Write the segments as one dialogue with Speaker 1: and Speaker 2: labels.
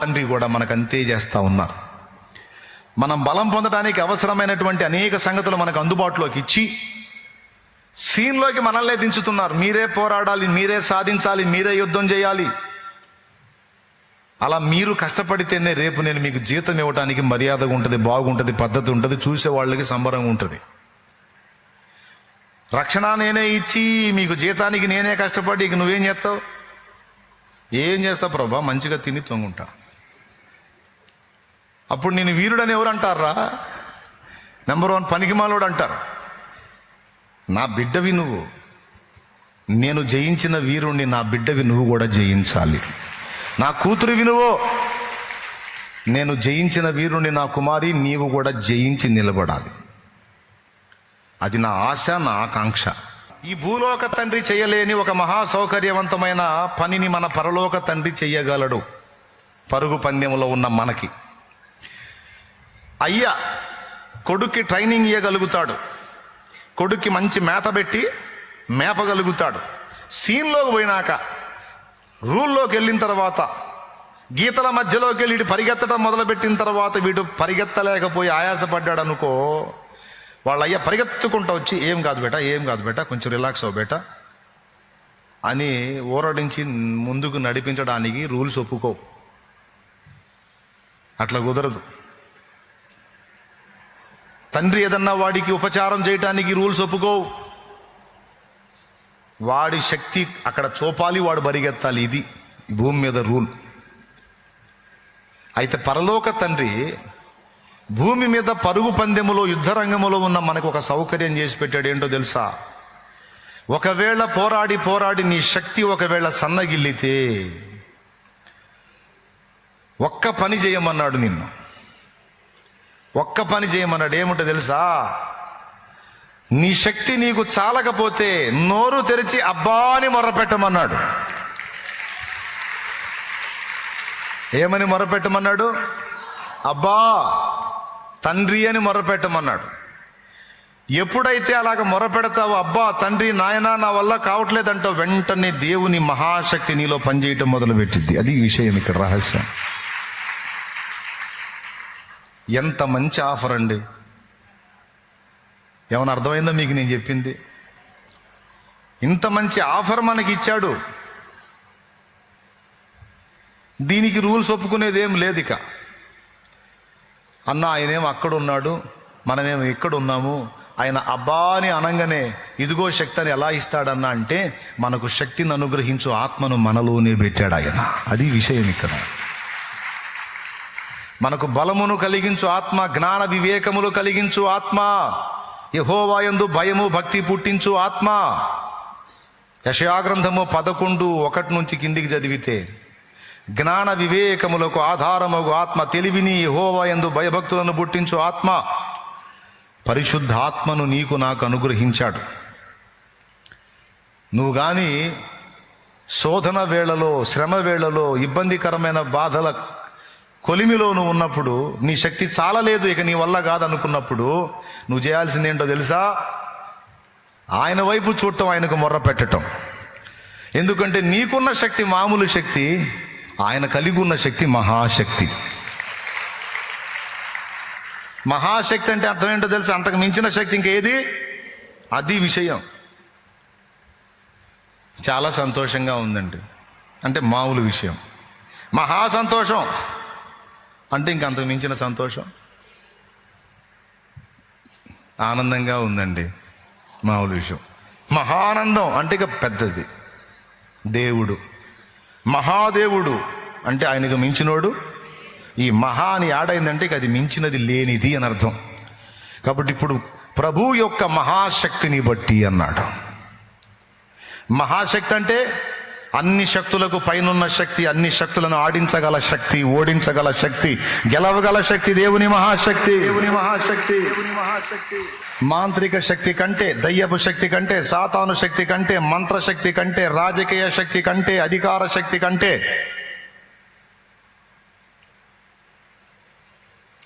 Speaker 1: తండ్రి కూడా మనకు అంతే చేస్తా ఉన్నారు. మనం బలం పొందడానికి అవసరమైనటువంటి అనేక సంగతులు మనకు అందుబాటులోకి ఇచ్చి సీన్లోకి మనల్నే దించుతున్నారు. మీరే పోరాడాలి మీరే సాధించాలి మీరే యుద్ధం చేయాలి. అలా మీరు కష్టపడితేనే రేపు నేను మీకు జీతం ఇవ్వడానికి మర్యాదగా ఉంటుంది బాగుంటుంది పద్ధతి ఉంటుంది చూసే వాళ్ళకి సంబరంగా ఉంటుంది. రక్షణ నేనే ఇచ్చి మీకు జీతానికి నేనే కష్టపడి ఇక నువ్వేం చేస్తావు? ఏం చేస్తావు ప్రభా? మంచిగా తిని తొంగుంటా. అప్పుడు నేను వీరుడని ఎవరు అంటారా నెంబర్ వన్ పనికిమాలోడు అంటారు. నా బిడ్డవి నువ్వు. నేను జయించిన వీరుణ్ణి నా బిడ్డవి నువ్వు కూడా జయించాలి. నా కూతురివి నువ్వు. నేను జయించిన వీరుణ్ణి నా కుమారి నీవు కూడా జయించి నిలబడాలి. అది నా ఆశ నా ఆకాంక్ష. ఈ భూలోక తండ్రి చేయలేని ఒక మహా సౌకర్యవంతమైన పనిని మన పరలోక తండ్రి చెయ్యగలడు పరుగు పందెంలో ఉన్న మనకి. అయ్యా కొడుక్కి ట్రైనింగ్ ఇవ్వగలుగుతాడు కొడుక్కి మంచి మేత పెట్టి మేపగలుగుతాడు. సీన్లోకి పోయినాక రూల్లోకి వెళ్ళిన తర్వాత గీతల మధ్యలోకి వెళ్ళి వీడు పరిగెత్తడం మొదలుపెట్టిన తర్వాత వీడు పరిగెత్తలేకపోయి ఆయాసపడ్డాడు అనుకో వాళ్ళ అయ్యా పరిగెత్తుకుంటూ వచ్చి ఏం కాదు బేట ఏం కాదు బేట కొంచెం రిలాక్స్ అవ్వ బేట అని ఊరడించి ముందుకు నడిపించడానికి రూల్స్ ఒప్పుకో అట్లా కుదరదు. తండ్రి ఏదన్నా వాడికి ఉపచారం చేయటానికి రూల్స్ ఒప్పుకోవు. వాడి శక్తి అక్కడ చూపాలి వాడు బరిగెత్తాలి. ఇది భూమి మీద రూల్. అయితే పరలోక తండ్రి భూమి మీద పరుగు పందెములో యుద్ధరంగములో ఉన్న మనకు ఒక సౌకర్యం చేసి పెట్టాడు. ఏంటో తెలుసా? ఒకవేళ పోరాడి పోరాడి నీ శక్తి ఒకవేళ సన్నగిల్లితే ఒక్క పని చేయమన్నాడు నిన్ను. ఒక్క పని చేయమన్నాడు. ఏముంటో తెలుసా? నీ శక్తి నీకు చాలకపోతే నోరు తెరిచి అబ్బా అని మొరపెట్టమన్నాడు ఏమని మొరపెట్టమన్నాడు అబ్బా తండ్రి అని మొరపెట్టమన్నాడు ఎప్పుడైతే అలాగ మొరపెడతావో అబ్బా తండ్రి నాయనా నా వల్ల కావట్లేదంటో వెంటనే దేవుని మహాశక్తి నీలో పనిచేయటం మొదలుపెట్టింది అది ఈ విషయం ఇక్కడ రహస్యం. ఎంత మంచి ఆఫర్ అండి. ఏమైనా అర్థమైందో మీకు నేను చెప్పింది? ఇంత మంచి ఆఫర్ మనకి ఇచ్చాడు. దీనికి రూల్స్ ఒప్పుకునేది ఏం లేదు ఇక. అన్న ఆయనేమో అక్కడ ఉన్నాడు మనమేమో ఇక్కడ ఉన్నాము ఆయన అబ్బా అని అనగానే ఇదిగో శక్తి అని ఎలా ఇస్తాడన్నా అంటే మనకు శక్తిని అనుగ్రహించు ఆత్మను మనలోనే పెట్టాడు ఆయన. అది విషయం ఇక్కడ. మనకు బలమును కలిగించు ఆత్మ జ్ఞాన వివేకములు కలిగించు ఆత్మ. యహోవాయందు భయము భక్తి పుట్టించు ఆత్మ. యశయాగ్రంథము పదకొండు ఒకటి నుంచి కిందికి చదివితే జ్ఞాన వివేకములకు ఆధారముగు ఆత్మ తెలివిని యహోవాయందు భయభక్తులను పుట్టించు ఆత్మ. పరిశుద్ధ ఆత్మను నీకు నాకు అనుగ్రహించాడు. నువ్వు కానీ శోధన వేళలో శ్రమ వేళలో ఇబ్బందికరమైన బాధల కొలిమిలో నువ్వు ఉన్నప్పుడు నీ శక్తి చాలలేదు ఇక నీ వల్ల కాదనుకున్నప్పుడు నువ్వు చేయాల్సింది ఏంటో తెలుసా? ఆయన వైపు చూడటం ఆయనకు మొర్ర పెట్టటం. ఎందుకంటే నీకున్న శక్తి మామూలు శక్తి ఆయన కలిగి ఉన్న శక్తి మహాశక్తి. మహాశక్తి అంటే అర్థం ఏంటో తెలుసా? అంతకు మించిన శక్తి ఇంకేది? అది విషయం. చాలా సంతోషంగా ఉందండి. అంటే మామూలు విషయం. మహా సంతోషం అంటే ఇంక అంతకు మించిన సంతోషం? ఆనందంగా ఉందండి మామూలు విషయం. మహానందం అంటే ఇక పెద్దది. దేవుడు. మహాదేవుడు అంటే ఆయనకు మించినోడు. ఈ మహా అని ఆడైందంటే ఇక అది మించినది లేనిది అని అర్థం. కాబట్టి ఇప్పుడు ప్రభు యొక్క మహాశక్తిని బట్టి అన్నాడు. మహాశక్తి అంటే అన్ని శక్తులకు పైనున్న శక్తి అన్ని శక్తులను ఆడించగల శక్తి ఓడించగల శక్తి గెలవగల శక్తి దేవుని మహాశక్తి. దేవుని మహాశక్తి. మహాశక్తి. మాంత్రిక శక్తి కంటే దయ్యపు శక్తి కంటే సాతాను శక్తి కంటే మంత్రశక్తి కంటే రాజకీయ శక్తి కంటే అధికార శక్తి కంటే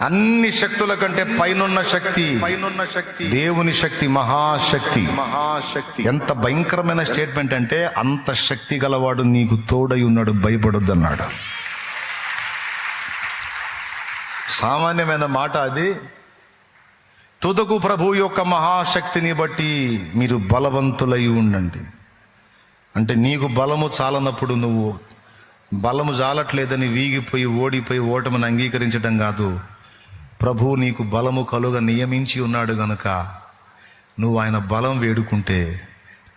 Speaker 1: అన్ని శక్తుల కంటే పైనున్న శక్తి
Speaker 2: పైనున్న శక్తి
Speaker 1: దేవుని శక్తి మహాశక్తి.
Speaker 2: మహాశక్తి.
Speaker 1: ఎంత భయంకరమైన స్టేట్మెంట్ అంటే అంత శక్తి గలవాడు నీకు తోడై ఉన్నాడు భయపడొద్దన్నాడు. సామాన్యమైన మాట అది. తుదకు ప్రభు యొక్క మహాశక్తిని బట్టి మీరు బలవంతులై ఉండండి. అంటే నీకు బలము చాలనప్పుడు నువ్వు బలము చాలట్లేదని వీగిపోయి ఓడిపోయి ఓటమిని అంగీకరించడం కాదు. ప్రభువు నీకు బలము కలుగ నియమించి ఉన్నాడు గనుక నువ్వు ఆయన బలం వేడుకుంటే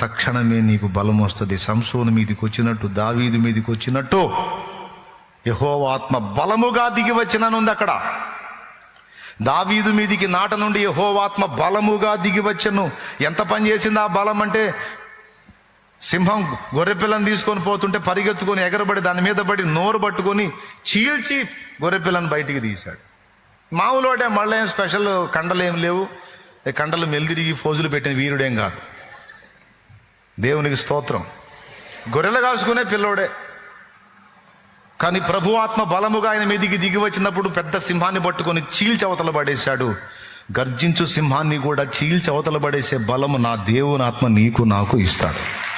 Speaker 1: తక్షణమే నీకు బలం వస్తుంది. సంసోను మీదికి వచ్చినట్టు దావీదు మీదికి వచ్చినట్టు యహోవ ఆత్మ బలముగా దిగి వచ్చిననుంది అక్కడ. దావీదు మీదికి నాట నుండి యహోవాత్మ బలముగా దిగి వచ్చను. ఎంత పని చేసింది ఆ బలం అంటే సింహం గొర్రెపిల్లని తీసుకొని పోతుంటే పరిగెత్తుకొని ఎగరబడి దాని మీద పడి నోరు పట్టుకొని చీల్చి గొర్రెపిల్లని బయటికి తీశాడు. మామూలు అంటే మళ్ళీ ఏం స్పెషల్ కండలు ఏం లేవు. కండలు మెల్దిరిగి ఫోజులు పెట్టిన వీరుడేం కాదు. దేవునికి స్తోత్రం. గొర్రెలు కాసుకునే పిల్లోడే. కానీ ప్రభు ఆత్మ బలముగా ఆయన మీదికి దిగి వచ్చినప్పుడు పెద్ద సింహాన్ని పట్టుకొని చీల్చవతల పడేశాడు. గర్జించు సింహాన్ని కూడా చీల్చవతల పడేసే బలము నా దేవుని ఆత్మ నీకు నాకు ఇస్తాడు.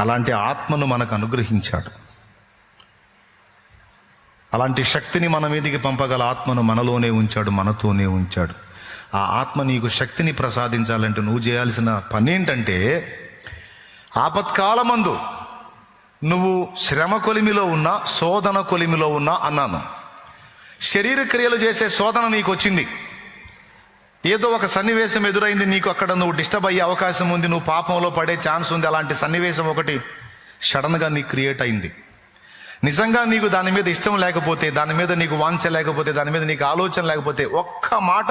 Speaker 1: అలాంటి ఆత్మను మనకు అనుగ్రహించాడు. అలాంటి శక్తిని మన మీదికి పంపగల ఆత్మను మనలోనే ఉంచాడు మనతోనే ఉంచాడు. ఆ ఆత్మ నీకు శక్తిని ప్రసాదించాలంటే నువ్వు చేయాల్సిన పని ఏంటంటే ఆపత్కాలమందు నువ్వు శ్రమ కొలిమిలో ఉన్నా శోధన కొలిమిలో ఉన్నా అన్నాను. శరీర క్రియలు చేసే శోధన నీకు వచ్చింది ఏదో ఒక సన్నివేశం ఎదురైంది నీకు అక్కడ నువ్వు డిస్టర్బ్ అయ్యే అవకాశం ఉంది నువ్వు పాపంలో పడే ఛాన్స్ ఉంది అలాంటి సన్నివేశం ఒకటి సడన్గా నీకు క్రియేట్ అయింది. నిజంగా నీకు దాని మీద ఇష్టం లేకపోతే దాని మీద నీకు వాంఛ లేకపోతే దాని మీద నీకు ఆలోచన లేకపోతే ఒక్క మాట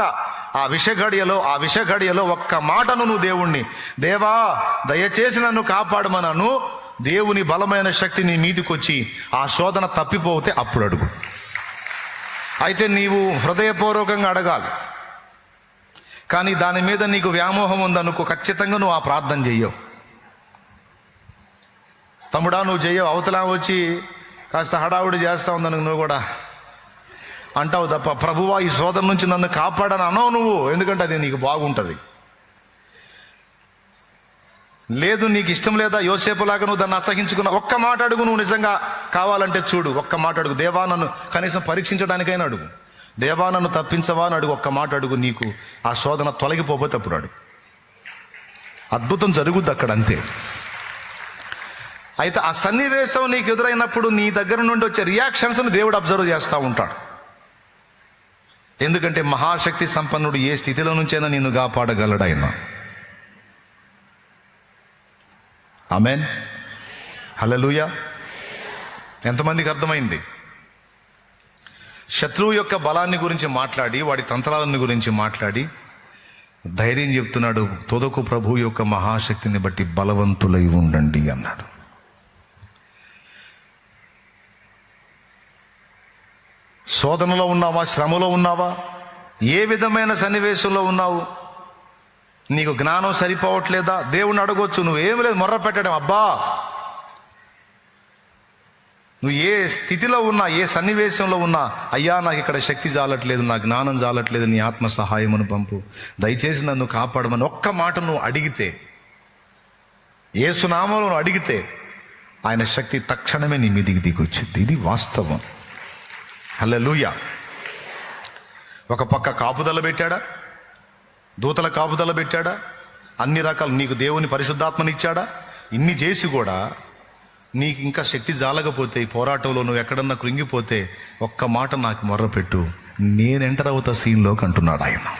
Speaker 1: ఆ విషఘడియలో ఆ విషఘడియలో ఒక్క మాటను నువ్వు దేవుణ్ణి దేవా దయచేసి నన్ను కాపాడమనను దేవుని బలమైన శక్తి నీ మీదికొచ్చి ఆ శోధన తప్పిపోతే అప్పుడు అడుగు. అయితే నీవు హృదయపూర్వకంగా అడగాలి. కానీ దాని మీద నీకు వ్యామోహం ఉందనుకో ఖచ్చితంగా నువ్వు ఆ ప్రార్థన చెయ్యవు. తమ్ముడా నువ్వు చెయ్యవు. అవతల వచ్చి కాస్త హడావుడి చేస్తా ఉందను నువ్వు కూడా. అంటావు తప్ప ప్రభువా ఈ సోదరు నుంచి నన్ను కాపాడని అనవు నువ్వు? ఎందుకంటే అది నీకు బాగుంటుంది. లేదు నీకు ఇష్టం లేదా? యోసేపులాగా నువ్వు దాన్ని అసహించుకున్న ఒక్క మాట అడుగు నువ్వు నిజంగా కావాలంటే చూడు. ఒక్క మాట అడుగు. దేవా నన్ను కనీసం పరీక్షించడానికైనా అడుగు. దేవా నన్ను తప్పించవా అని అడుగు. ఒక్క మాట అడుగు నీకు. ఆ శోధన తొలగిపోబోతే అప్పుడు అడుగు. అద్భుతం జరుగుద్ది అక్కడ అంతే. అయితే ఆ సన్నివేశం నీకు ఎదురైనప్పుడు నీ దగ్గర నుండి వచ్చే రియాక్షన్స్ని దేవుడు అబ్జర్వ్ చేస్తూ ఉంటాడు. ఎందుకంటే మహాశక్తి సంపన్నుడు ఏ స్థితిలో నుంచైనా నిన్ను కాపాడగలడాయన ఆమెన్ హలలుయ ఎంతమందికి అర్థమైంది? శత్రువు యొక్క బలాన్ని గురించి మాట్లాడి వాడి తంత్రాలను గురించి మాట్లాడి ధైర్యం చెప్తున్నాడు తొదకు ప్రభు యొక్క మహాశక్తిని బట్టి బలవంతులై ఉండండి అన్నాడు. శోధనలో ఉన్నావా? శ్రమలో ఉన్నావా? ఏ విధమైన సన్నివేశంలో ఉన్నావు? నీకు జ్ఞానం సరిపోవట్లేదా? దేవుణ్ణి అడగొచ్చు. నువ్వేం లేదు మొర్ర పెట్టడం. అబ్బా! నువ్వు ఏ స్థితిలో ఉన్నా ఏ సన్నివేశంలో ఉన్నా అయ్యా నాకు ఇక్కడ శక్తి జాలట్లేదు నా జ్ఞానం జాలట్లేదు నీ ఆత్మ సహాయమును పంపు. దయచేసి నన్ను కాపాడమని ఒక్క మాట నువ్వు అడిగితే ఏ సునామంలో నువ్వు అడిగితే ఆయన శక్తి తక్షణమే నీ మీదికి దిగొచ్చింది ఇది వాస్తవం. హల్లెలూయా. ఒక పక్క కాపుదల పెట్టాడా? దూతల కాపుదల పెట్టాడా? అన్ని రకాలు నీకు దేవుని పరిశుద్ధాత్మనిచ్చాడా? ఇన్ని చేసి కూడా నీకు ఇంకా శక్తి జాలకపోతే ఈ పోరాటంలో నువ్వు ఎక్కడన్నా కృంగిపోతే ఒక్క మాట నాకు మొర్రపెట్టు. నేను ఎంటర్ అవుతా సీన్లోకి అంటున్నాడు ఆయన.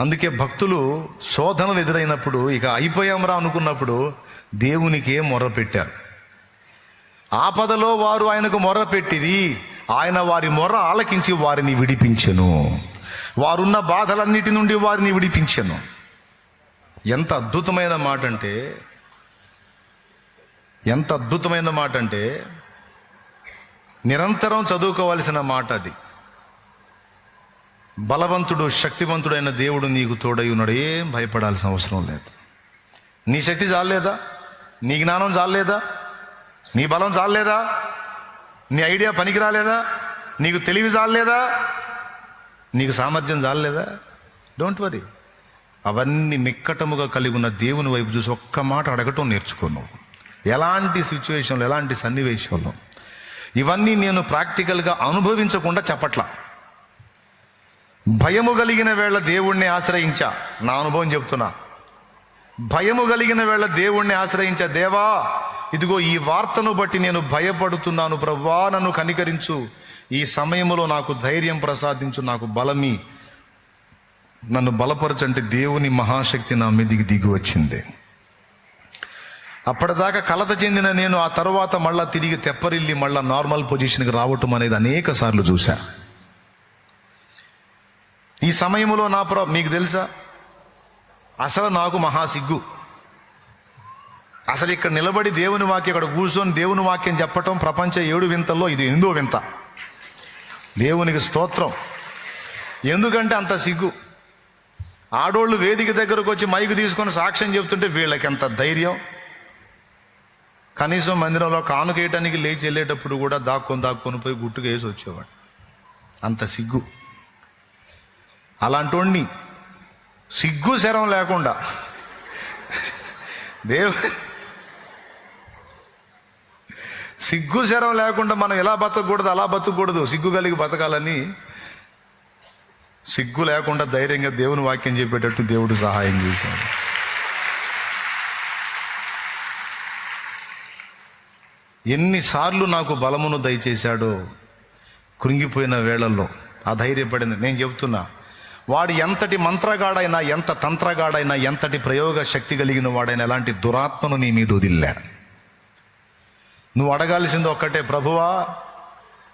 Speaker 1: అందుకే భక్తులు శోధనలు ఎదురైనప్పుడు ఇక అయిపోయాంరా అనుకున్నప్పుడు దేవునికి ఏం మొర్ర పెట్టారు ఆపదలో వారు ఆయనకు మొర్ర పెట్టిరి. ఆయన వారి మొర్ర ఆలకించి వారిని విడిపించెను. వారున్న బాధలన్నిటి నుండి వారిని విడిపించెను. ఎంత అద్భుతమైన మాట అంటే ఎంత అద్భుతమైన మాట అంటే నిరంతరం చదువుకోవాల్సిన మాట అది. బలవంతుడు శక్తివంతుడైన దేవుడు నీకు తోడై ఉన్నాడు. ఏం భయపడాల్సిన అవసరం లేదు. నీ శక్తి చాలేదా నీ జ్ఞానం చాలేదా నీ బలం చాలలేదా నీ ఐడియా పనికి రాలేదా నీకు తెలివి చాలేదా నీకు సామర్థ్యం చాలలేదా డోంట్ వరీ అవన్నీ మిక్కటముగా కలిగి ఉన్న దేవుని వైపు చూసి ఒక్క మాట అడగటం నేర్చుకోను ఎలాంటి సిచ్యువేషన్లో ఎలాంటి సన్నివేశంలో? ఇవన్నీ నేను ప్రాక్టికల్గా అనుభవించకుండా చెప్పట్లా. భయము కలిగిన వేళ దేవుణ్ణి ఆశ్రయించా. నా అనుభవం చెప్తున్నా. భయము కలిగిన వేళ దేవుణ్ణి ఆశ్రయించా. దేవా ఇదిగో ఈ వార్తను బట్టి నేను భయపడుతున్నాను ప్రభా నన్ను కనికరించు. ఈ సమయంలో నాకు ధైర్యం ప్రసాదించు నాకు బలమి. నన్ను బలపరచంటే దేవుని మహాశక్తి నా మీదికి దిగి వచ్చింది. అప్పటిదాకా కలత చెందిన నేను ఆ తర్వాత మళ్ళా తిరిగి తెప్పరిల్లి మళ్ళా నార్మల్ పొజిషన్కి రావటం అనేది అనేక సార్లు చూశా. ఈ సమయంలో నా ప్ర మీకు తెలుసా? అసలు నాకు మహా సిగ్గు అసలు ఇక్కడ నిలబడి దేవుని వాక్యం ఇక్కడ కూర్చొని దేవుని వాక్యం చెప్పటం ప్రపంచ ఏడు వింతల్లో ఇది ఎనిమిదో వింత. దేవునికి స్తోత్రం. ఎందుకంటే అంత సిగ్గు. ఆడోళ్ళు వేదిక దగ్గరకు వచ్చి మైకు తీసుకొని సాక్ష్యం చెప్తుంటే వీళ్ళకి ఎంత ధైర్యం? కనీసం మందిరంలో కానుకేయటానికి లేచి వెళ్ళేటప్పుడు కూడా దాక్కొని దాక్కొని పోయి గుట్టుకు వేసి వచ్చేవాడు. అంత సిగ్గు. అలాంటి సిగ్గు శరం లేకుండా. దేవు సిగ్గు శరం లేకుండా మనం ఎలా బతకూడదు అలా బతకూడదు సిగ్గు కలిగి బతకాలని సిగ్గు లేకుండా ధైర్యంగా దేవుని వాక్యం చెప్పేటట్టు దేవుడు సహాయం చేశాడు. ఎన్నిసార్లు నాకు బలమును దయచేశాడో కృంగిపోయిన వేళల్లో అధైర్యపడింది. నేను చెబుతున్నా వాడు ఎంతటి మంత్రగాడైనా ఎంత తంత్రగాడైనా ఎంతటి ప్రయోగ శక్తి కలిగిన వాడైనా ఎలాంటి దురాత్మను నీ మీద వదిల్లే. నువ్వు అడగాల్సింది ఒక్కటే ప్రభువా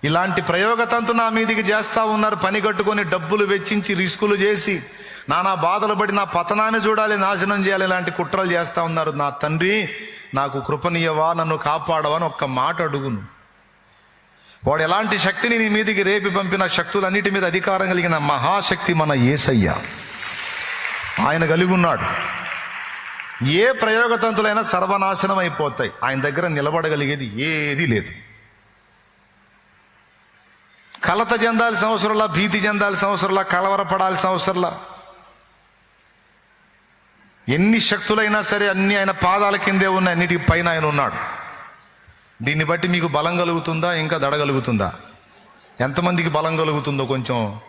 Speaker 1: ఇలాంటి ప్రయోగతంతు నా మీదికి చేస్తూ ఉన్నారు. పని కట్టుకొని డబ్బులు వెచ్చించి రిస్కులు చేసి నానా బాధలు పడి నా పతనాన్ని చూడాలి నాశనం చేయాలి ఇలాంటి కుట్రలు చేస్తూ ఉన్నారు. నా తండ్రి నాకు కృపనీయవా నన్ను కాపాడవా అని ఒక్క మాట అడుగును. వాడు ఎలాంటి శక్తిని నీ మీదికి రేపి పంపిన శక్తులన్నిటి మీద అధికారం కలిగిన మహాశక్తి మన ఏసయ్య. ఆయన కలిగి ఉన్నాడు. ఏ ప్రయోగతంతులైనా సర్వనాశనం అయిపోతాయి. ఆయన దగ్గర నిలబడగలిగేది ఏదీ లేదు. కలత చెందాల్సిన అవసరంలా భీతి చెందాల్సిన అవసరంలా కలవరపడాల్సిన అవసరంలా. ఎన్ని శక్తులైనా సరే అన్ని ఆయన పాదాల కిందే ఉన్నాయి అన్నిటికి పైన ఆయన ఉన్నాడు. దీన్ని బట్టి మీకు బలం కలుగుతుందా ఇంకా దడ కలుగుతుందా? ఎంతమందికి బలం కలుగుతుందో కొంచెం.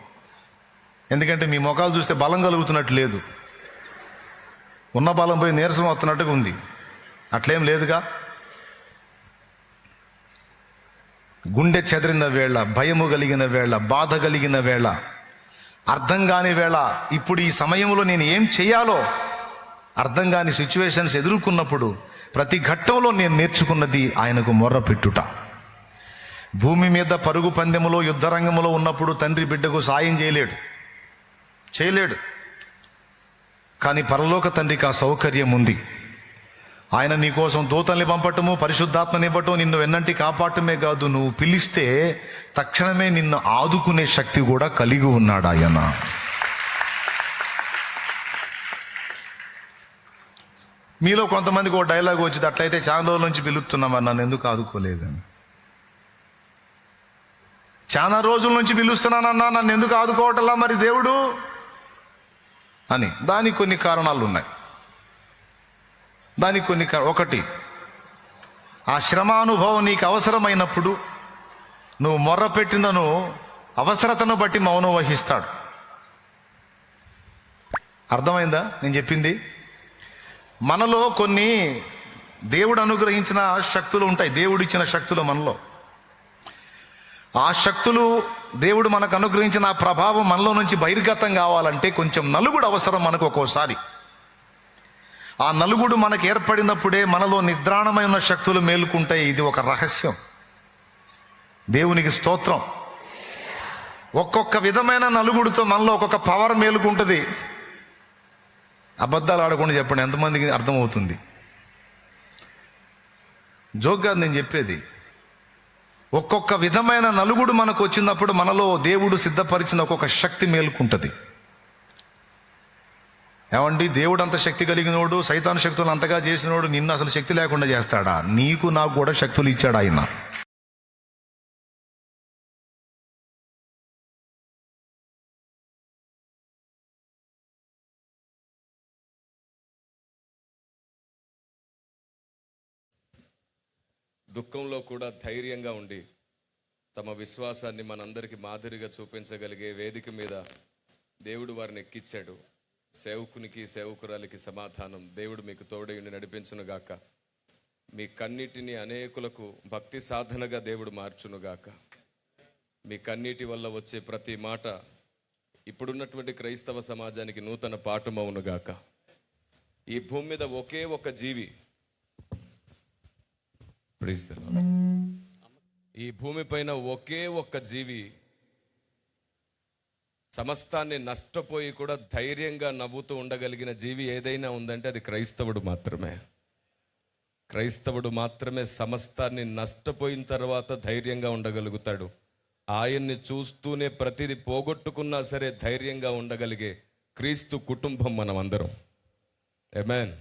Speaker 1: ఎందుకంటే మీ ముఖాలు చూస్తే బలం కలుగుతున్నట్టు లేదు. ఉన్న బలం పోయి నీరసం వస్తున్నట్టుగా ఉంది. అట్లేం లేదుగా. గుండె చెదిరిన వేళ భయము కలిగిన వేళ బాధ కలిగిన వేళ అర్థం కాని వేళ ఇప్పుడు ఈ సమయంలో నేను ఏం చేయాలో అర్థం కాని సిచ్యువేషన్స్ ఎదుర్కొన్నప్పుడు ప్రతి ఘట్టంలో నేను నేర్చుకున్నది ఆయనకు మొర్ర పెట్టుట భూమి మీద పరుగు పందెములో యుద్ధరంగంలో ఉన్నప్పుడు తండ్రి బిడ్డకు సాయం చేయలేడు. చేయలేడు. కానీ పరలోక తండ్రికి ఆ సౌకర్యం ఉంది. ఆయన నీకోసం దూతల్ని పంపటము పరిశుద్ధాత్మనివ్వటం నిన్ను వెన్నంటి కాపాడటమే కాదు నువ్వు పిలిస్తే తక్షణమే నిన్ను ఆదుకునే శక్తి కూడా కలిగి ఉన్నాడు ఆయన. మీలో కొంతమందికి ఒక డైలాగ్ వచ్చింది అట్లయితే చాలా రోజుల నుంచి పిలుస్తున్నామని నన్ను ఎందుకు ఆదుకోలేదని. చాలా రోజుల నుంచి పిలుస్తున్నానన్నా నన్ను ఎందుకు ఆదుకోవటంలా మరి దేవుడు? అని. దానికి కొన్ని కారణాలు ఉన్నాయి దానికి కొన్ని ఒకటి ఆ శ్రమానుభవం నీకు అవసరమైనప్పుడు నువ్వు మొర్ర పెట్టినను అవసరతను బట్టి మౌనం వహిస్తాడు. అర్థమైందా? నేను చెప్పింది? మనలో కొన్ని దేవుడు అనుగ్రహించిన శక్తులు ఉంటాయి. దేవుడిచ్చిన శక్తులు మనలో. ఆ శక్తులు దేవుడు మనకు అనుగ్రహించిన ఆ ప్రభావం మనలో నుంచి బహిర్గతం కావాలంటే కొంచెం నలుగుడు అవసరం మనకు ఒక్కోసారి. ఆ నలుగుడు మనకు ఏర్పడినప్పుడే మనలో నిద్రాణమైన శక్తులు మేలుకుంటాయి. ఇది ఒక రహస్యం. దేవునికి స్తోత్రం. ఒక్కొక్క విధమైన నలుగుడితో మనలో ఒక్కొక్క పవర్ మేలుకుంటుంది. అబద్ధాలు ఆడకుండా చెప్పండి ఎంతమందికి అర్థమవుతుంది? జోక్గా నేను చెప్పేది ఒక్కొక్క విధమైన నలుగుడు మనకు వచ్చినప్పుడు మనలో దేవుడు సిద్ధపరిచిన ఒక్కొక్క శక్తి మేలుకుంటుంది. ఏమండి? దేవుడు అంత శక్తి కలిగినోడు సైతాను శక్తులు అంతగా చేసినోడు నిన్ను అసలు శక్తి లేకుండా చేస్తాడా? నీకు నాకు కూడా శక్తులు ఇచ్చాడు ఆయన.
Speaker 3: దుఃఖంలో కూడా ధైర్యంగా ఉండి తమ విశ్వాసాన్ని మనందరికీ మాదిరిగా చూపించగలిగే వేదిక మీద దేవుడు వారిని ఎక్కిచ్చాడు. సేవకునికి సేవకురాలికి సమాధానం. దేవుడు మీకు తోడయుండి నడిపించునుగాక మీ కన్నిటిని అనేకులకు భక్తి సాధనగా దేవుడు మార్చునుగాక మీ కన్నీటి వల్ల వచ్చే ప్రతి మాట ఇప్పుడున్నటువంటి క్రైస్తవ సమాజానికి నూతన పాఠమవునుగాక ఈ భూమి మీద ఒకే ఒక జీవి ఈ భూమిపైన ఒకే ఒక్క జీవి సమస్తాన్ని నష్టపోయి కూడా ధైర్యంగా నవ్వుతూ ఉండగలిగిన జీవి ఏదైనా ఉందంటే అది క్రైస్తవుడు మాత్రమే. క్రైస్తవుడు మాత్రమే సమస్తాన్ని నష్టపోయిన తర్వాత ధైర్యంగా ఉండగలుగుతాడు. ఆయన్ని చూస్తూనే ప్రతిదీ పోగొట్టుకున్నా సరే ధైర్యంగా ఉండగలిగే క్రీస్తు కుటుంబం మనం అందరం ఎమెన్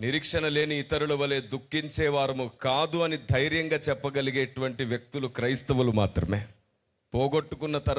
Speaker 3: నిరీక్షణ లేని ఇతరుల వలె దుఃఖించేవారము కాదు అని ధైర్యంగా చెప్పగలిగేటువంటి వ్యక్తులు క్రైస్తవులు మాత్రమే. పోగొట్టుకున్న తర్వాత